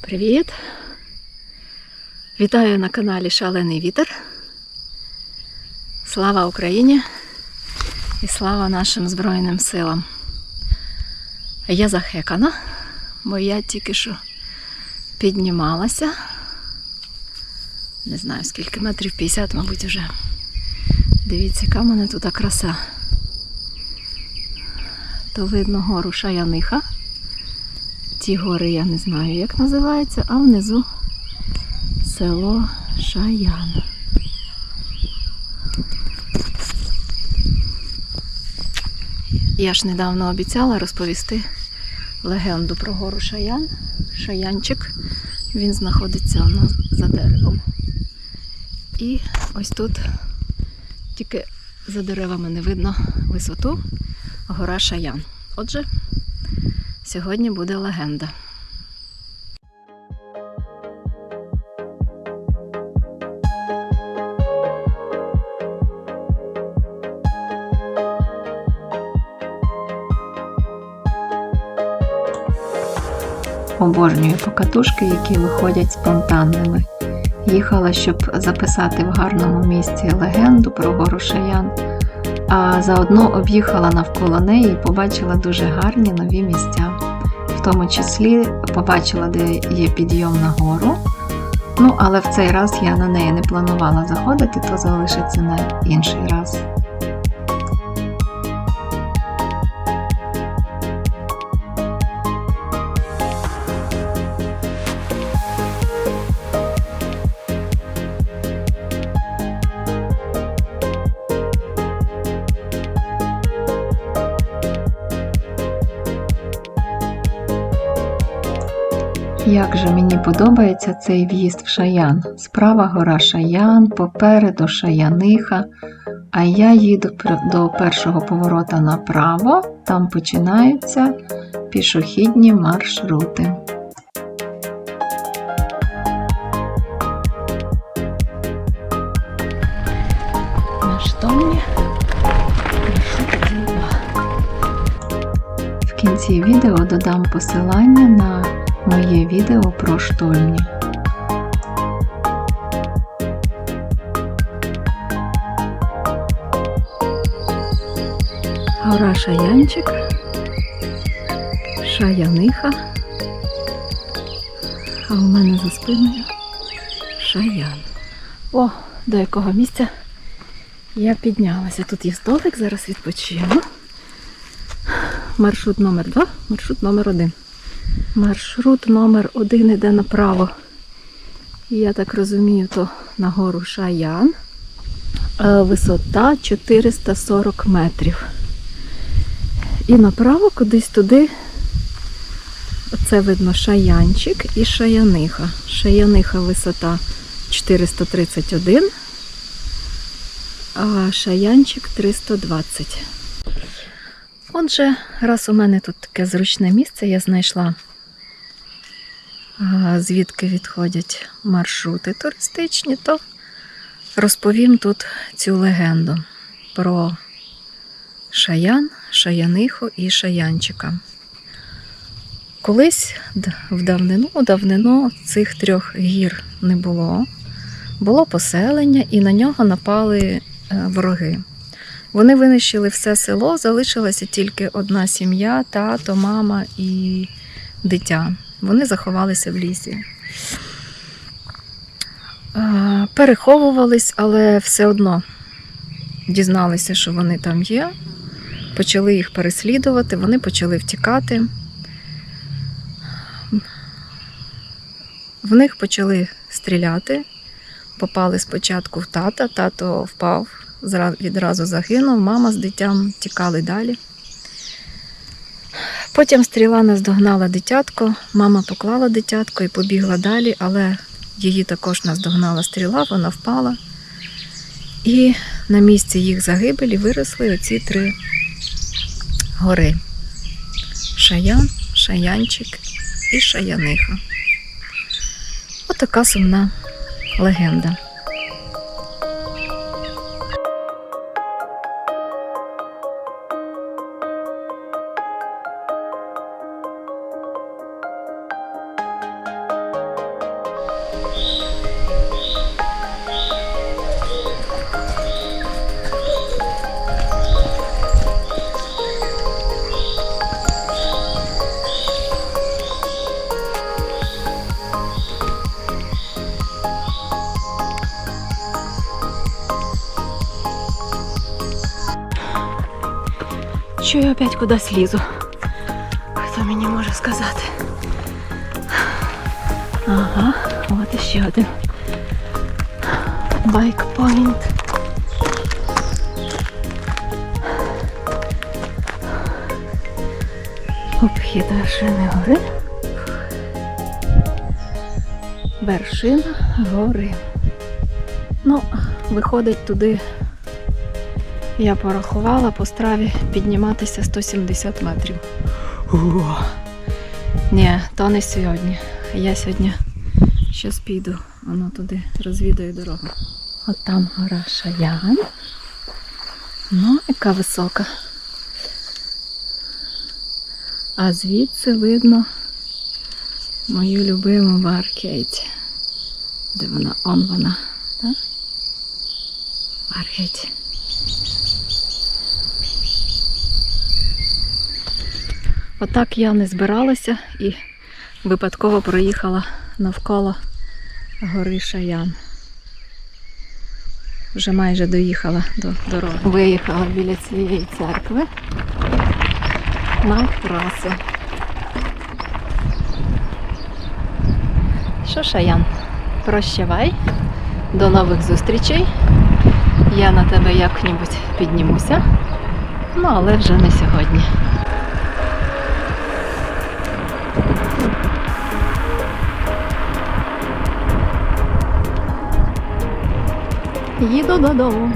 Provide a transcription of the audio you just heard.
Привіт! Вітаю на каналі Шалений Вітер. Слава Україні і слава нашим Збройним силам. Я захекана, бо я тільки що піднімалася. Не знаю скільки метрів 50, мабуть, вже. Дивіться, яка в мене тут краса. То видно гору Шаяниха. Ті гори я не знаю, як називається, а внизу село Шаян. Я ж недавно обіцяла розповісти легенду про гору Шаян. Шаянчик. Він знаходиться воно за деревом. І ось тут тільки за деревами не видно висоту гора Шаян. Отже, Сьогодні буде легенда. Обожнюю покатушки, які виходять спонтанними. Їхала, щоб записати в гарному місці легенду про гору Шаян а заодно об'їхала навколо неї і побачила дуже гарні нові місця. В тому числі побачила, де є підйом на гору. Ну, але в цей раз я на неї не планувала заходити, то залишиться на інший раз. Як же мені подобається цей в'їзд в Шаян. Справа гора Шаян, попереду Шаяниха, а я їду до першого поворота направо, там починаються пішохідні маршрути. На штомі маршрут В кінці відео додам посилання на моє відео про штольні. Гора Шаянчик, Шаяниха, а у мене за спиною Шаян. О, до якого місця я піднялася. Тут є столик, зараз відпочину. Маршрут номер 2 маршрут номер 1 Маршрут номер один іде направо. Я так розумію, то на гору Шаян. Е, висота 440 метрів. І направо кудись туди, це видно шаянчик і шаяниха. Шаяниха висота 431, а шаянчик 320. Отже, раз у мене тут таке зручне місце, я знайшла звідки відходять маршрути туристичні, то розповім тут цю легенду про шаян, шаяниху і шаянчика. Колись в давнину, давнину цих трьох гір не було. Було поселення, і на нього напали е, вороги. Вони винищили все село, залишилася тільки одна сім'я, тато, мама і дитя. Вони заховалися в лісі. Переховувались, але все одно дізналися, що вони там є. Почали їх переслідувати, вони почали втікати. В них почали стріляти, попали спочатку в тата, тато впав, відразу загинув, мама з дитям тікали далі. Потім стріла наздогнала дитятко, мама поклала дитятко і побігла далі, але її також наздогнала стріла, вона впала. І на місці їх загибелі виросли оці три гори: Шаян, Шаянчик і Шаяниха. Отака сумна легенда. Що я опять кудись лізу. Хто мені може сказати? Ага, от іще один. Байкпоінт. Обхід вершини гори. Вершина гори. Ну, виходить туди, я порахувала по страві підніматися 170 метрів. О! Ні, то не сьогодні. Я сьогодні щас піду, воно туди розвідаю дорогу. От там гора Шаян. Ну, яка висока. А звідси видно мою любиму Баркейт. Де вона? Он вона. Так? Баркейт. Отак я не збиралася і випадково проїхала навколо гори Шаян. Вже майже доїхала до дороги. Виїхала біля цієї церкви на трасу. Що, Шаян, прощавай. До нових зустрічей. Я на тебе як-небудь піднімуся. Ну, але вже не сьогодні. Їду додому.